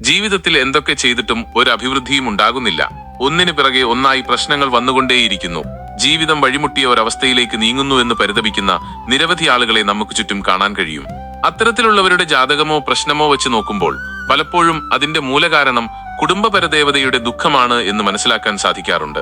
ജീവിതത്തിൽ എന്തൊക്കെ ചെയ്തിട്ടും ഒരു അഭിവൃദ്ധിയും ഉണ്ടാകുന്നില്ല. ഒന്നിനു പിറകെ ഒന്നായി പ്രശ്നങ്ങൾ വന്നുകൊണ്ടേയിരിക്കുന്നു. ജീവിതം വഴിമുട്ടിയ ഒരവസ്ഥയിലേക്ക് നീങ്ങുന്നു എന്ന് പരിതപിക്കുന്ന നിരവധി ആളുകളെ നമുക്ക് ചുറ്റും കാണാൻ കഴിയും. അത്തരത്തിലുള്ളവരുടെ ജാതകമോ പ്രശ്നമോ വെച്ച് നോക്കുമ്പോൾ പലപ്പോഴും അതിന്റെ മൂലകാരണം കുടുംബപരദേവതയുടെ ദുഃഖമാണ് എന്ന് മനസ്സിലാക്കാൻ സാധിക്കാറുണ്ട്.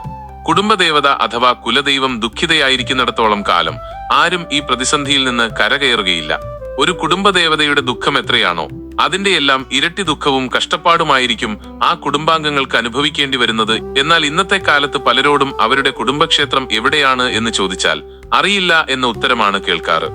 കുടുംബദേവത അഥവാ കുലദൈവം ദുഃഖിതയായിരിക്കുന്നിടത്തോളം കാലം ആരും ഈ പ്രതിസന്ധിയിൽ നിന്ന് കരകയറുകയില്ല. ഒരു കുടുംബദേവതയുടെ ദുഃഖം എത്രയാണോ അതിന്റെ എല്ലാം ഇരട്ടി ദുഃഖവും കഷ്ടപ്പാടുമായിരിക്കും ആ കുടുംബാംഗങ്ങൾക്ക് അനുഭവിക്കേണ്ടി വരുന്നത്. എന്നാൽ ഇന്നത്തെ കാലത്ത് പലരോടും അവരുടെ കുടുംബക്ഷേത്രം എവിടെയാണ് എന്ന് ചോദിച്ചാൽ അറിയില്ല എന്ന ഉത്തരമാണ് കേൾക്കാറ്.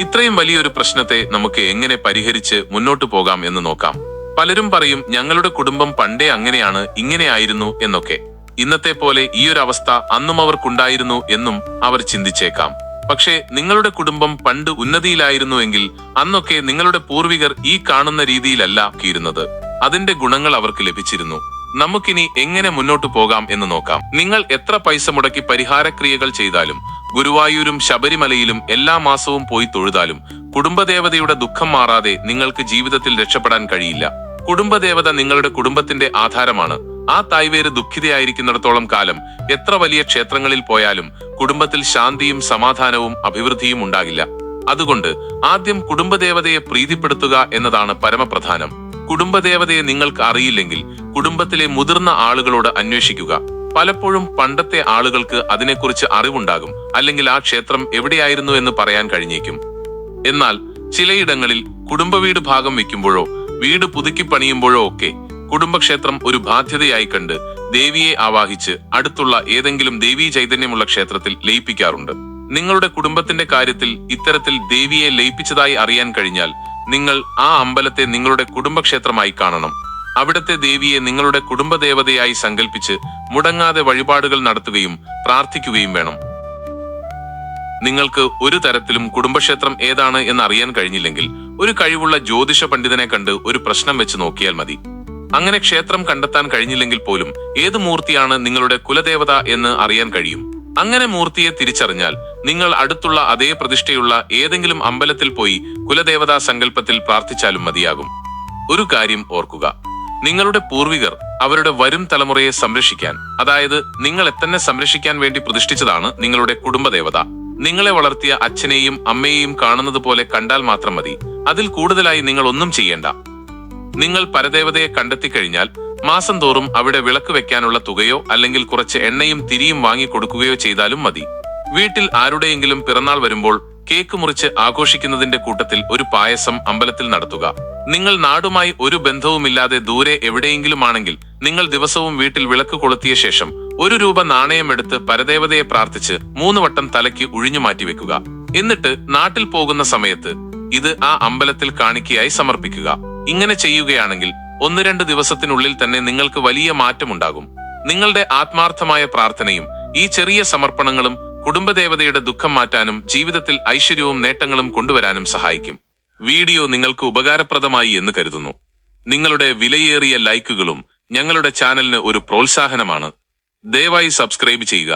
ഇത്രയും വലിയൊരു പ്രശ്നത്തെ നമുക്ക് എങ്ങനെ പരിഹരിച്ച് മുന്നോട്ടു പോകാം എന്ന് നോക്കാം. പലരും പറയും ഞങ്ങളുടെ കുടുംബം പണ്ടേ അങ്ങനെയാണ് ഇങ്ങനെയായിരുന്നു എന്നൊക്കെ. ഇന്നത്തെ പോലെ ഈയൊരവസ്ഥ അന്നും അവർക്കുണ്ടായിരുന്നു എന്നും അവർ ചിന്തിച്ചേക്കാം. പക്ഷേ നിങ്ങളുടെ കുടുംബം പണ്ട് ഉന്നതിയിലായിരുന്നുവെങ്കിൽ അന്നൊക്കെ നിങ്ങളുടെ പൂർവികർ ഈ കാണുന്ന രീതിയിലല്ല ആക്കിയിരുന്നത്. അതിന്റെ ഗുണങ്ങൾ അവർക്ക് ലഭിച്ചിരുന്നു. നമുക്കിനി എങ്ങനെ മുന്നോട്ടു പോകാം എന്ന് നോക്കാം. നിങ്ങൾ എത്ര പൈസ മുടക്കി പരിഹാരക്രിയകൾ ചെയ്താലും ഗുരുവായൂരും ശബരിമലയിലും എല്ലാ മാസവും പോയി തൊഴുതാലും കുടുംബദേവതയുടെ ദുഃഖം മാറാതെ നിങ്ങൾക്ക് ജീവിതത്തിൽ രക്ഷപ്പെടാൻ കഴിയില്ല. കുടുംബദേവത നിങ്ങളുടെ കുടുംബത്തിന്റെ ആധാരമാണ്. ആ തായ്വേര് ദുഃഖിതയായിരിക്കുന്നിടത്തോളം കാലം എത്ര വലിയ ക്ഷേത്രങ്ങളിൽ പോയാലും കുടുംബത്തിൽ ശാന്തിയും സമാധാനവും അഭിവൃദ്ധിയും ഉണ്ടാകില്ല. അതുകൊണ്ട് ആദ്യം കുടുംബദേവതയെ പ്രീതിപ്പെടുത്തുക എന്നതാണ് പരമപ്രധാനം. കുടുംബദേവതയെ നിങ്ങൾക്ക് അറിയില്ലെങ്കിൽ കുടുംബത്തിലെ മുതിർന്ന ആളുകളോട് അന്വേഷിക്കുക. പലപ്പോഴും പണ്ടത്തെ ആളുകൾക്ക് അതിനെക്കുറിച്ച് അറിവുണ്ടാകും അല്ലെങ്കിൽ ആ ക്ഷേത്രം എവിടെയായിരുന്നു എന്ന് പറയാൻ കഴിഞ്ഞേക്കും. എന്നാൽ ചിലയിടങ്ങളിൽ കുടുംബവീട് ഭാഗം വെക്കുമ്പോഴോ വീട് പുതുക്കി പണിയുമ്പോഴോ ഒക്കെ കുടുംബക്ഷേത്രം ഒരു ബാധ്യതയായി കണ്ട് ദേവിയെ ആവാഹിച്ച് അടുത്തുള്ള ഏതെങ്കിലും ദേവീ ചൈതന്യമുള്ള ക്ഷേത്രത്തിൽ ലയിപ്പിക്കാറുണ്ട്. നിങ്ങളുടെ കുടുംബത്തിന്റെ കാര്യത്തിൽ ഇത്തരത്തിൽ ദേവിയെ ലയിപ്പിച്ചതായി അറിയാൻ കഴിഞ്ഞാൽ നിങ്ങൾ ആ അമ്പലത്തെ നിങ്ങളുടെ കുടുംബക്ഷേത്രമായി കാണണം. അവിടത്തെ ദേവിയെ നിങ്ങളുടെ കുടുംബദേവതയായി സങ്കല്പിച്ച് മുടങ്ങാതെ വഴിപാടുകൾ നടത്തുകയും പ്രാർത്ഥിക്കുകയും വേണം. നിങ്ങൾക്ക് ഒരു തരത്തിലും കുടുംബക്ഷേത്രം ഏതാണ് എന്ന് അറിയാൻ കഴിഞ്ഞില്ലെങ്കിൽ ഒരു കഴിവുള്ള ജ്യോതിഷ പണ്ഡിതനെ കണ്ട് ഒരു പ്രശ്നം വെച്ച് നോക്കിയാൽ മതി. അങ്ങനെ ക്ഷേത്രം കണ്ടെത്താൻ കഴിഞ്ഞില്ലെങ്കിൽ പോലും ഏത് മൂർത്തിയാണ് നിങ്ങളുടെ കുലദേവത എന്ന് അറിയാൻ കഴിയും. അങ്ങനെ മൂർത്തിയെ തിരിച്ചറിഞ്ഞാൽ നിങ്ങൾ അടുത്തുള്ള അതേ പ്രതിഷ്ഠയുള്ള ഏതെങ്കിലും അമ്പലത്തിൽ പോയി കുലദേവതാ സങ്കല്പത്തിൽ പ്രാർത്ഥിച്ചാലും മതിയാകും. ഒരു കാര്യം ഓർക്കുക. നിങ്ങളുടെ പൂർവികർ അവരുടെ വരും തലമുറയെ സംരക്ഷിക്കാൻ അതായത് നിങ്ങളെ തന്നെ സംരക്ഷിക്കാൻ വേണ്ടി പ്രതിഷ്ഠിച്ചതാണ് നിങ്ങളുടെ കുടുംബദേവത. നിങ്ങളെ വളർത്തിയ അച്ഛനെയും അമ്മയെയും കാണുന്നത് പോലെ കണ്ടാൽ മാത്രം മതി. അതിൽ കൂടുതലായി നിങ്ങൾ ഒന്നും ചെയ്യേണ്ട. നിങ്ങൾ പരദേവതയെ കണ്ടെത്തി കഴിഞ്ഞാൽ മാസം തോറും അവിടെ വിളക്ക് വെക്കാനുള്ള തുകയോ അല്ലെങ്കിൽ കുറച്ച് എണ്ണയും തിരിയും വാങ്ങിക്കൊടുക്കുകയോ ചെയ്താലും മതി. വീട്ടിൽ ആരുടെയെങ്കിലും പിറന്നാൾ വരുമ്പോൾ കേക്ക് മുറിച്ച് ആഘോഷിക്കുന്നതിന്റെ കൂട്ടത്തിൽ ഒരു പായസം അമ്പലത്തിൽ നടത്തുക. നിങ്ങൾ നാടുമായി ഒരു ബന്ധവുമില്ലാതെ ദൂരെ എവിടെയെങ്കിലുമാണെങ്കിൽ നിങ്ങൾ ദിവസവും വീട്ടിൽ വിളക്ക് കൊളുത്തിയ ശേഷം ഒരു രൂപ നാണയം എടുത്ത് പരദേവതയെ പ്രാർത്ഥിച്ച് മൂന്ന് വട്ടം തലയ്ക്ക് ഉഴിഞ്ഞു മാറ്റി വെക്കുക. എന്നിട്ട് നാട്ടിൽ പോകുന്ന സമയത്ത് ഇത് ആ അമ്പലത്തിൽ കാണിക്കയായി സമർപ്പിക്കുക. ഇങ്ങനെ ചെയ്യുകയാണെങ്കിൽ ഒന്ന് രണ്ട് ദിവസത്തിനുള്ളിൽ തന്നെ നിങ്ങൾക്ക് വലിയ മാറ്റമുണ്ടാകും. നിങ്ങളുടെ ആത്മാർത്ഥമായ പ്രാർത്ഥനയും ഈ ചെറിയ സമർപ്പണങ്ങളും കുടുംബദേവതയുടെ ദുഃഖം മാറ്റാനും ജീവിതത്തിൽ ഐശ്വര്യവും നേട്ടങ്ങളും കൊണ്ടുവരാനും സഹായിക്കും. വീഡിയോ നിങ്ങൾക്ക് ഉപകാരപ്രദമായി എന്ന് കരുതുന്നു. നിങ്ങളുടെ വിലയേറിയ ലൈക്കുകളും ഞങ്ങളുടെ ചാനലിന് ഒരു പ്രോത്സാഹനമാണ്. ദയവായി സബ്സ്ക്രൈബ് ചെയ്യുക.